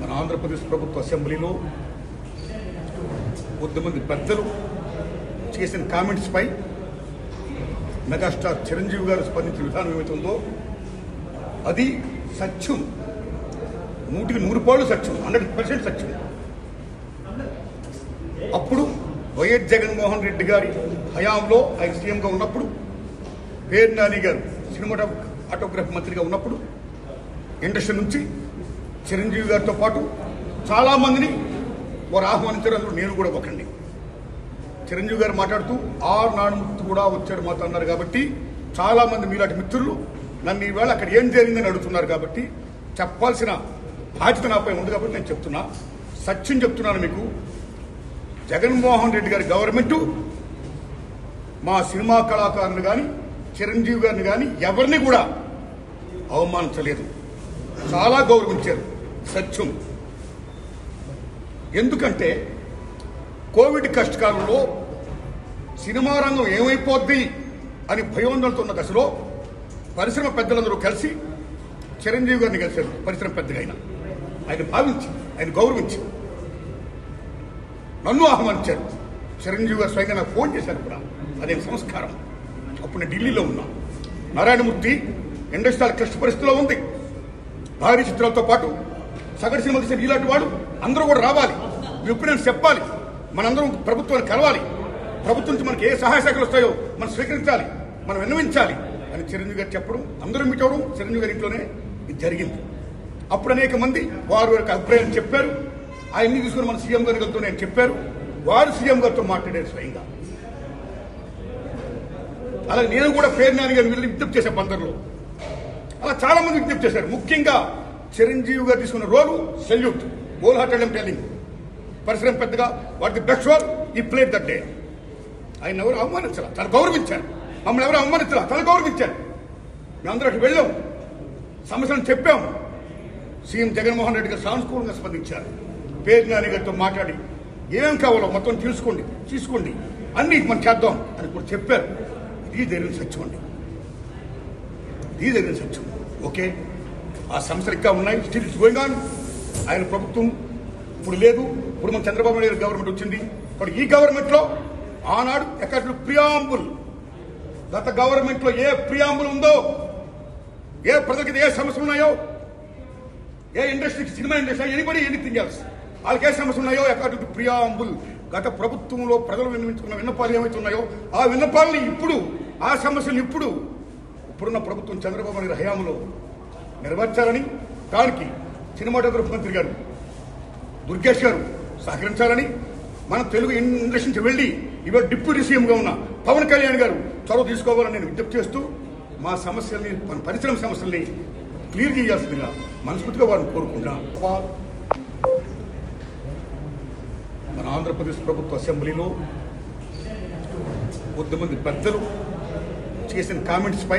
మన ఆంధ్రప్రదేశ్ ప్రభుత్వ అసెంబ్లీలో కొద్దిమంది పెద్దలు చేసిన కామెంట్స్పై మెగాస్టార్ చిరంజీవి గారు స్పందించిన విధానం ఏమైతుందో అది సత్యం. నూటికి నూరు పాళ్ళు సత్యం హండ్రెడ్ పర్సెంట్ సత్యం. అప్పుడు వైఎస్ జగన్మోహన్ రెడ్డి గారి హయాంలో ఆయన సీఎంగా ఉన్నప్పుడు పేరు నాని గారు సినిమాటో ఆటోగ్రఫీ మంత్రిగా ఉన్నప్పుడు ఇండస్ట్రీ నుంచి చిరంజీవి గారితో పాటు చాలామందిని వారు ఆహ్వానించారు. అందులో నేను కూడా ఒకండి చిరంజీవి గారు మాట్లాడుతూ ఆర్ నానుమూర్తి కూడా వచ్చాడు మాతో అన్నారు కాబట్టి చాలామంది మీలాంటి మిత్రులు నన్ను ఈవేళ అక్కడ ఏం జరిగిందని అడుగుతున్నారు కాబట్టి చెప్పాల్సిన బాధ్యత నాపై ఉంది కాబట్టి నేను చెప్తున్నా. సత్యం చెప్తున్నాను మీకు. జగన్మోహన్ రెడ్డి గారి గవర్నమెంటు మా సినిమా కళాకారులు కానీ చిరంజీవి గారిని కానీ ఎవరిని కూడా అవమానించలేదు. చాలా గౌరవించారు. సత్యం. ఎందుకంటే కోవిడ్ కష్టకాలంలో సినిమా రంగం ఏమైపోద్ది అని భయోందనతో ఉన్న దశలో పరిశ్రమ పెద్దలందరూ కలిసి చిరంజీవి గారిని కలిశారు. పరిశ్రమ పెద్దగా ఆయన ఆయన భావించి ఆయన గౌరవించి. నన్ను ఆహ్వానించారు. చిరంజీవి గారు స్వయంగా నాకు ఫోన్ చేశారు కూడా. అదే సంస్కారం. అప్పుడు నేను ఢిల్లీలో ఉన్నా. నారాయణమూర్తి ఇండస్ట్రియల్ క్లిష్ట పరిస్థితిలో ఉంది. భారీ చిత్రాలతో పాటు సగటు సినిమా తీసిన ఇలాంటి వాడు అందరూ కూడా రావాలి. మీ ఒపీనియన్స్ చెప్పాలి. మనందరం ప్రభుత్వాన్ని కలవాలి. ప్రభుత్వం నుంచి మనకి ఏ సహాయ శాఖలు వస్తాయో మనం స్వీకరించాలి. మనం విన్నవించాలి. అని చిరంజీవి గారు చెప్పడం అందరూ మీట్ అవడం చిరంజీవి గారి ఇంట్లోనే ఇది జరిగింది. అప్పుడు అనేక మంది వారు వారి అభిప్రాయం చెప్పారు. అవన్నీ తీసుకుని మన సీఎం గారి గారితో నేను చెప్పారు. వారు సీఎం గారితో మాట్లాడారు స్వయంగా. అలాగే నేను కూడా పేరు నాని గారిని వెళ్ళి విజ్ఞప్తి చేశాను బందర్లో. అలా చాలా మంది విజ్ఞప్తి చేశారు. ముఖ్యంగా చిరంజీవి గారు తీసుకున్న role salute. Whole hearted telling పరిశ్రమ పెద్దగా. వాటి బెస్ట్ రోల్? ఈ ప్లేట్ దట్ డే. ఆయన ఎవరు? అవమానించాల. తను గౌరవించారు. మమ్మల్ని ఎవరు అవమానించాల? తను గౌరవించారు. మేమందరం అక్కడ వెళ్ళాం. సమస్యలను చెప్పాం. సీఎం జగన్మోహన్ రెడ్డి గారు సానుకూలంగా స్పందించారు పేరు నాని గారితో మాట్లాడి ఏం కావాలో మొత్తం తెలుసుకోండి తీసుకోండి. అన్ని మనం చేద్దాం అని కూడా చెప్పారు. ఇది జరిగిన సత్యం దీస్ ఇది జరిగిన ఓకే? ఆ సమస్యలు ఇంకా ఉన్నాయి. స్టిల్ ఇట్స్ గోయింగ్ ఆన్ ఆయన ప్రభుత్వం ఇప్పుడు లేదు. ఇప్పుడు మన చంద్రబాబు నాయుడు గవర్నమెంట్ వచ్చింది. ఇప్పుడు ఈ గవర్నమెంట్లో ఆనాడు ఎక్కడ ప్రియాంబుల్ గత గవర్నమెంట్లో ఏ ప్రియాంబుల్ ఉందో ఏ ప్రజలకి ఏ సమస్యలు ఉన్నాయో ఏ ఇండస్ట్రీకి cinema industry anybody anything else వాళ్ళకి ఏ సమస్యలు ఉన్నాయో అకార్డింగ్ టు ప్రియాంబుల్ గత ప్రభుత్వంలో ప్రజలు విన్నవించుకున్న విన్నపాలు ఏమైతే ఉన్నాయో ఆ విన్నపాలని ఇప్పుడు ఆ సమస్యలు ఇప్పుడు ఇప్పుడున్న ప్రభుత్వం చంద్రబాబు నాయుడు హయాంలో నెరవేర్చాలని దానికి సినిమాటోగ్రఫీ మంత్రి గారు దుర్గేష్ గారు సహకరించాలని మన తెలుగు ఇండస్ట్రీ నుంచి వెళ్ళి ఇవాళ డిప్యూటీ సీఎంగా ఉన్న పవన్ కళ్యాణ్ గారు చొరవ తీసుకోవాలని నేను విజ్ఞప్తి చేస్తూ మా సమస్యల్ని మన పరిశ్రమ సమస్యల్ని క్లియర్ చేయాల్సిందిగా మనస్ఫూర్తిగా వారిని కోరుకుంటున్నా. మన ఆంధ్రప్రదేశ్ ప్రభుత్వ అసెంబ్లీలో కొద్దిమంది పెద్దలు చేసిన కామెంట్స్పై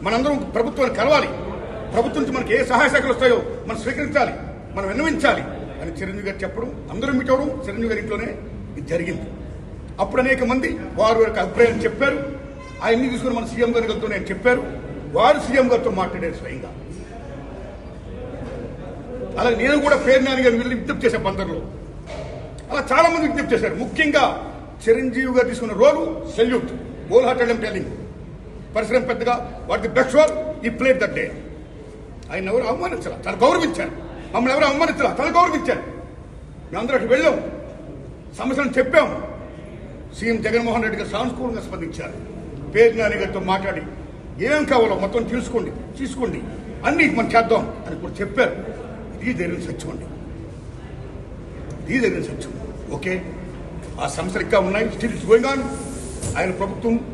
మనందరం ప్రభుత్వాన్ని కలవాలి. ప్రభుత్వం నుంచి మనకి ఏ సహాయ శాఖలు వస్తాయో మనం స్వీకరించాలి. మనం విన్నవించాలి. అని చిరంజీవి గారు చెప్పడం అందరూ మీట్ అవడం చిరంజీవి గారి ఇంట్లోనే ఇది జరిగింది. అప్పుడు అనేక మంది వారు యొక్క అభిప్రాయం చెప్పారు. ఆయన్ని తీసుకుని మన సీఎం గారి గారితో నేను చెప్పారు. వారు సీఎం గారితో మాట్లాడారు స్వయంగా. అలాగే నేను కూడా పేరు నాని గారిని వెళ్ళి విజ్ఞప్తి చేశాను బందర్లో. అలా చాలా మంది విజ్ఞప్తి చేశారు. ముఖ్యంగా చిరంజీవి గారు తీసుకున్న రోలు సెల్యూట్. బోల్ హార్ట్ అండ్ టెలింగ్ పరిశ్రమ పెద్దగా వాటికి బెస్ట్ వాల్ ఈ ప్లేట్ దట్ డే ఆయన ఎవరు అవమానించాల? తను గౌరవించారు. మమ్మల్ని ఎవరు అవమానించాల? తను గౌరవించారు. మేమందరూ అక్కడికి వెళ్ళాం. సమస్యలను చెప్పాం. సీఎం జగన్మోహన్ రెడ్డి గారు సానుకూలంగా స్పందించారు. పేరు నాని గారితో మాట్లాడి ఏం కావాలో మొత్తం తెలుసుకోండి తీసుకోండి. అన్ని మనం చేద్దాం అని కూడా చెప్పారు. ఇది జరిగిన సత్యం అండి. ఇది జరిగిన సత్యం. ఓకే? ఆ సమస్యలు ఇంకా ఉన్నాయి. స్టిల్ ఇట్స్ గోయింగ్ ఆన్ ఆయన ప్రభుత్వం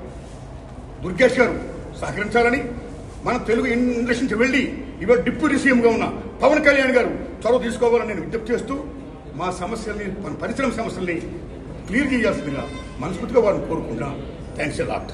దుర్గేష్ గారు సహకరించాలని మన తెలుగు ఇండస్ట్రీ నుంచి వెళ్ళి ఇవాళ డిప్యూటీ సీఎంగా ఉన్న పవన్ కళ్యాణ్ గారు చొరవ తీసుకోవాలని నేను విజ్ఞప్తి చేస్తూ మా సమస్యల్ని మన పరిశ్రమ సమస్యల్ని క్లియర్ చేయాల్సిందిగా మనస్ఫూర్తిగా వారిని కోరుకుంటున్నాను థ్యాంక్స్ లాట్.